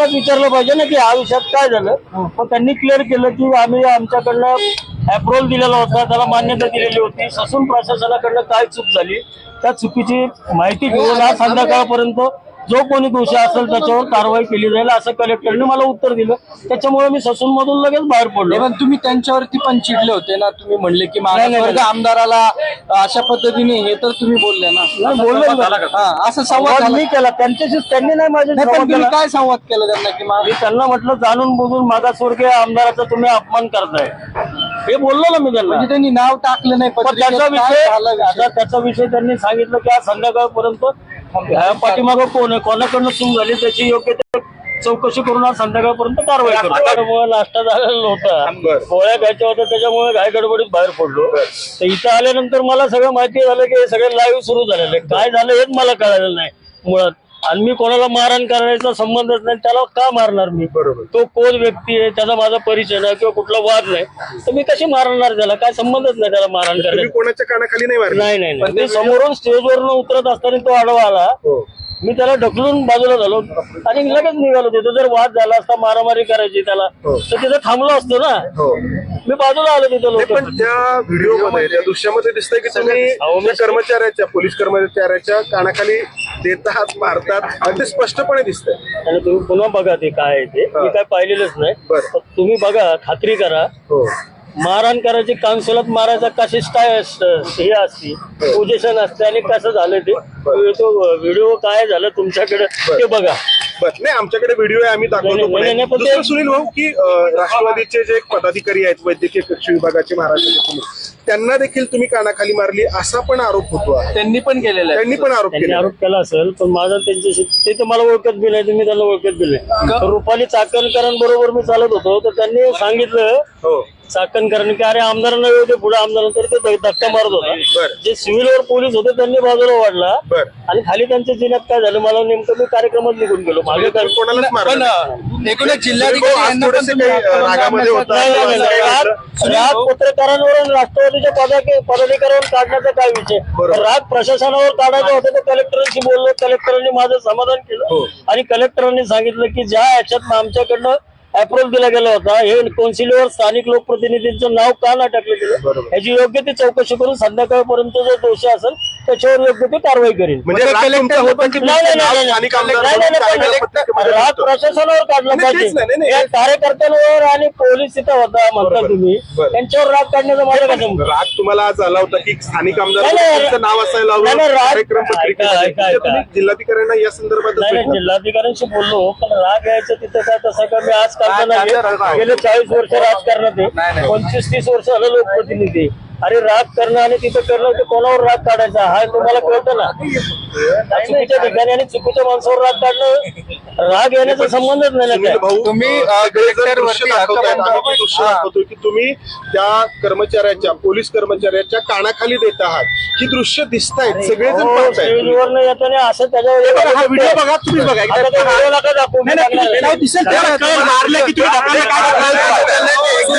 कलेक्टरलाच विचारलं पाहिजे ना की हा विषयात काय झालं. मग त्यांनी क्लिअर केलं की आम्ही आमच्याकडनं अप्रुव्हल दिलेला होता त्याला मान्यता दिलेली होती. ससून प्रशासनाकडनं काय चूक झाली त्या चुकीची माहिती घेऊन आज संध्याकाळपर्यंत जो कोणी दोषी असेल त्याच्यावर कारवाई केली जाईल असं कलेक्टरने मला उत्तर दिलं. त्याच्यामुळे मी ससून मधून लगेच बाहेर पडलो. पण तुम्ही त्यांच्यावरती पण चिडले होते ना? तुम्ही म्हणले की मागासवर्ग आमदाराला अशा पद्धतीने हे तर तुम्ही बोलले ना? नाही, बोललो. हा, असं संवाद. मी केला. त्यांच्याशी त्यांनी नाही माझ्या नाही, पण संवाद तुम्ही केला. काय संवाद केला त्यांना की मा- त्यांना म्हटलं जाणून बुजून मागासवर्गीय आमदाराचा तुम्ही अपमान करताय. हे बोललो ना मी त्यांना. म्हणजे त्यांनी नाव टाकलं नाही. त्याचा विषय त्याचा विषय त्यांनी सांगितलं की आज संध्याकाळपर्यंत ह्या पाठीमागं कोण आहे? कोणाकडनं चूक झाली? त्याची योग्य ते चौकशी करून आज संध्याकाळपर्यंत कारवाई करू नाश्ता झालेला होता गोळ्या घ्यायच्या होत्या त्याच्यामुळे घाय गडबडीत बाहेर पडलो. तर इथं आल्यानंतर मला सगळं माहिती झालं की हे सगळं लाईव्ह सुरू झालेलं आहे काय झालं हेच मला कळालेलं नाही मुळात. आणि मी कोणाला मारहाण करायचा संबंधच नाही त्याला का मारणार मी? तो कोण व्यक्ती आहे त्याचा माझा परिचय नाही किंवा कुठला वाद नाही तर मी कशी मारणार त्याला? काय संबंधच नाही त्याला मारहाण तुम्ही करायचा कोणाच्या कानाखाली नाही मारले? नाही नाही नाही. मी समोरून स्टेजवरून उतरत असताना तो आडवा आला. हो. मी त्याला ढकलून बाजूला झालो आणि लगेच निघालो तिथं. जर वाद झाला असता मारामारी करायची त्याला तर तिथं थांबलो असतो ना. हो. मी बाजूला आलो तिथं नाही, लोक. पण त्या व्हिडिओमध्ये त्या दृश्यामध्ये दिसतंय की तुम्ही त्या कर्मचाऱ्याच्या पोलीस कर्मचाऱ्याच्या कानाखाली देतात मारतात आणि ते स्पष्टपणे दिसतंय. आणि तुम्ही पुन्हा बघा ते काय आहे ते. मी काय पाहिलेलंच नाही. बरं. पण तुम्ही बघा खात्री करा. हो. मारहाण करायची काउन्सिलात मारायचा कशी काय हे असते पोझिशन असते आणि कसं झालं ते. तो व्हिडिओ काय झालं तुमच्याकडे ते बघा. बर. नाही आमच्याकडे व्हिडिओ आहे आम्ही दाखवतो नाही, पण नाही, पण दुसरं ते- सुनील भाऊ की अं, राष्ट्रवादीचे जे एक पदाधिकारी आहेत वैद्यकीय कक्ष विभागाचे महाराष्ट्राचे त्यांना देखील तुम्ही कानाखाली मारली असा पण आरोप होतो आहे. त्यांनी पण केलेलं आहे. त्यांनी पण आरोप त्यांनी केला आरोप केला असेल पण माझा त्यांच्याशी ते तर मला ओळखत बी नाही तुम्ही त्यांना ओळखत बी नाही. रुपाली चाकणकरांबरोबर मी चालत होतो तर त्यांनी सांगितलं हो. चाकणकरांनी की अरे आमदारांना येऊ दे पुढे आमदारांना तर ते धक्का मारत होता. बर. जे सिव्हिलवर पोलीस होते त्यांनी बाजूला वाढला. बर. आणि खाली त्यांच्या जिन्यात काय झालं मला नेमकं मी कार्यक्रमात निघून गेलो. मागे काय कोणालाच पण मारलं अं, एकूणच भाऊ, जिल्हाधिकारी आज यांना पण थोडेसे तुम्ही काही, अं, रागामध्ये होता. नाही, नाही, नाही, नाही. राग राग पत्रकारांवर पदाके पदाधिकाऱ्यांवर काढण्याचा काय विषय. राग प्रशासनावर काढायचा होता तर कलेक्टरांशी बोललो कलेक्टरांनी माझं समाधान हो. केलं आणि कलेक्टरांनी सांगितलं की ज्या याच्यात आमच्याकडनं अप्रुव्हल दिला गेला होता. हे कौन्सिलवर स्थानिक लोकप्रतिनिधींचं नाव का नाही टाकलं गेलं? याची योग्य ती चौकशी करून संध्याकाळपर्यंत जो दोषी असेल त्याच्यावर योग्य ती कारवाई करेल. म्हणजे राग की. प्रशासनावर काढला नाही, पाहिजे या. कार्यकर्त्यांवर आणि पोलीस तिथं होता म्हणता. तुम्ही. त्यांच्यावर राग काढण्याचा माझा? राग तुम्हाला आज आला होता की स्थानिक आमदार नाही, नाही, तुमचं नाव असायला म्हणजे जिल्हाधिकाऱ्यांना या संदर्भात जिल्हाधिकाऱ्यांशी बोललो पण राग यायचं तिथं काय तसं काय मी आज करताना गेले चाळीस वर्ष राजकारणात आहे. पंचवीस तीस वर्ष झालं लोकप्रतिनिधी अरे राग करणं आणि तिथं करणं ते कोणावर राग काढायचा हा तुम्हाला कळतं ना चुकीच्या ठिकाणी आणि चुकीच्या माणसावर राग काढणं राग येण्याचा संबंधच नाही ना सुनील काय भाऊ तुम्ही, हा. दाखवतोय की त्या कर्मचाऱ्याच्या पोलीस कर्मचाऱ्याच्या कानाखाली देत आहात ही दृश्य दिसत आहेत सगळेजण हो, पाहतायत येताना असं त्याच्यावर हा व्हिडिओ बघा तुम्ही बघा नका दाखवू, आहे. दिसेल